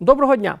Доброго дня!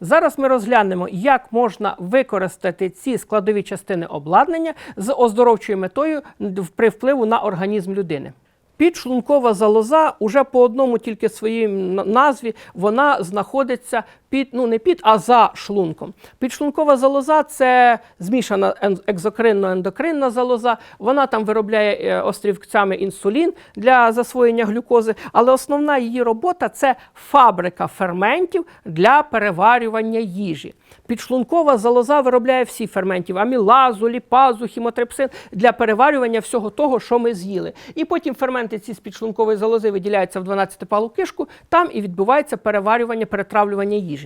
Зараз ми розглянемо, як можна використати ці складові частини обладнання з оздоровчою метою при впливу на організм людини. Підшлункова залоза уже по одному тільки своїй назві вона знаходиться під ну не під, а за шлунком. Підшлункова залоза це змішана екзокринно-ендокринна залоза. Вона там виробляє е, острівцями інсулін для засвоєння глюкози, але основна її робота це фабрика ферментів для переварювання їжі. Підшлункова залоза виробляє всі ферментів: амілазу, ліпазу, хімотрипсин для переварювання всього того, що ми з'їли. І потім ферменти ці з підшлункової залози виділяються в 12-палу кишку, там і відбувається переварювання, перетравлювання їжі.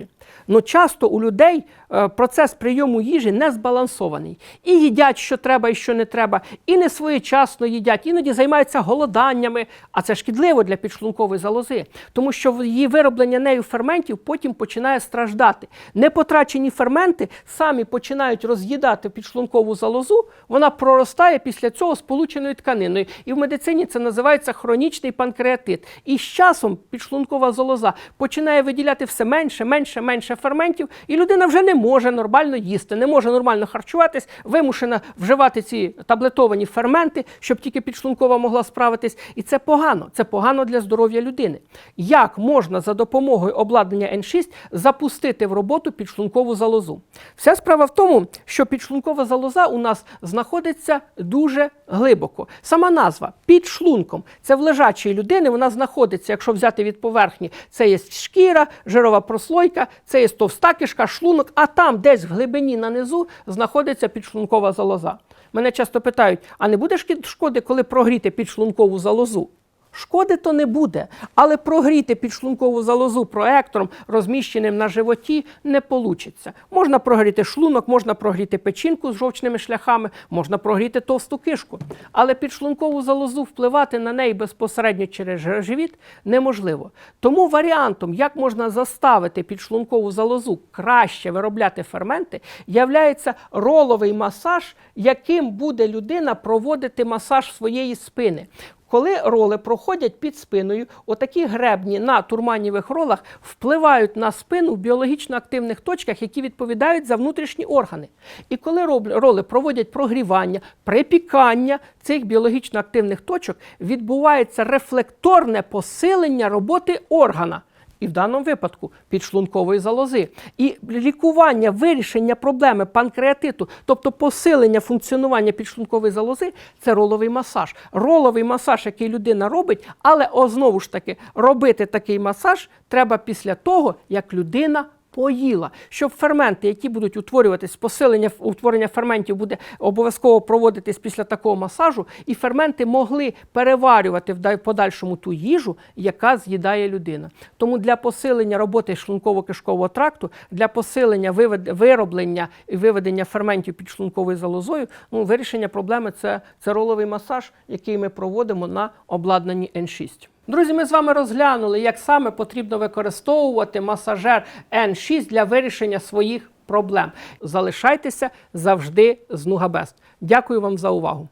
Ну часто у людей е, процес прийому їжі не збалансований. І їдять, що треба і що не треба, і не своєчасно їдять, іноді займаються голоданнями, а це шкідливо для підшлункової залози, тому що її вироблення нею ферментів потім починає страждати. Непотрачені ферменти самі починають роз'їдати підшлункову залозу, вона проростає після цього сполученою тканиною. І в медицині це називається хронічний панкреатит. І з часом підшлункова залоза починає виділяти все менше, менше, менше ферментів, і людина вже не може нормально їсти, не може нормально харчуватись, вимушена вживати ці таблетовані ферменти, щоб тільки підшлункова могла справитись. І це погано. Це погано для здоров'я людини. Як можна за допомогою обладнання N6 запустити в роботу підшлункову залозу? Вся справа в тому, що підшлункова залоза у нас знаходиться дуже глибоко. Сама назва під шлунком. Це в лежачої людини. Вона знаходиться, якщо взяти від поверхні, це є шкіра, жирова прослойка, це є товста кишка, шлунок, а там, десь в глибині на низу, знаходиться підшлункова залоза. Мене часто питають: а не буде шкоди, коли прогріти підшлункову залозу? Шкоди то не буде, але прогріти підшлункову залозу проектором, розміщеним на животі, не получиться. Можна прогріти шлунок, можна прогріти печінку з жовчними шляхами, можна прогріти товсту кишку. Але підшлункову залозу впливати на неї безпосередньо через живіт неможливо. Тому варіантом, як можна заставити підшлункову залозу краще виробляти ферменти, являється роловий масаж, яким буде людина проводити масаж своєї спини. Коли роли проходять під спиною, отакі гребні на турманівих ролах впливають на спину в біологічно активних точках, які відповідають за внутрішні органи. І коли роли проводять прогрівання, припікання цих біологічно активних точок, відбувається рефлекторне посилення роботи органа. І в даному випадку підшлункової залози. І лікування, вирішення проблеми панкреатиту, тобто посилення функціонування підшлункової залози, це роловий масаж. Роловий масаж, який людина робить, але знову ж таки, робити такий масаж треба після того, як людина поїла, щоб ферменти, які будуть утворюватись, посилення утворення ферментів буде обов'язково проводитись після такого масажу, і ферменти могли переварювати в подальшому ту їжу, яка з'їдає людина. Тому для посилення роботи шлунково-кишкового тракту, для посилення вироблення і виведення ферментів під шлунковою залозою, ну, вирішення проблеми це, це роловий масаж, який ми проводимо на обладнанні N6. Друзі, ми з вами розглянули, як саме потрібно використовувати масажер N6 для вирішення своїх проблем. Залишайтеся завжди з Нугабест. Дякую вам за увагу.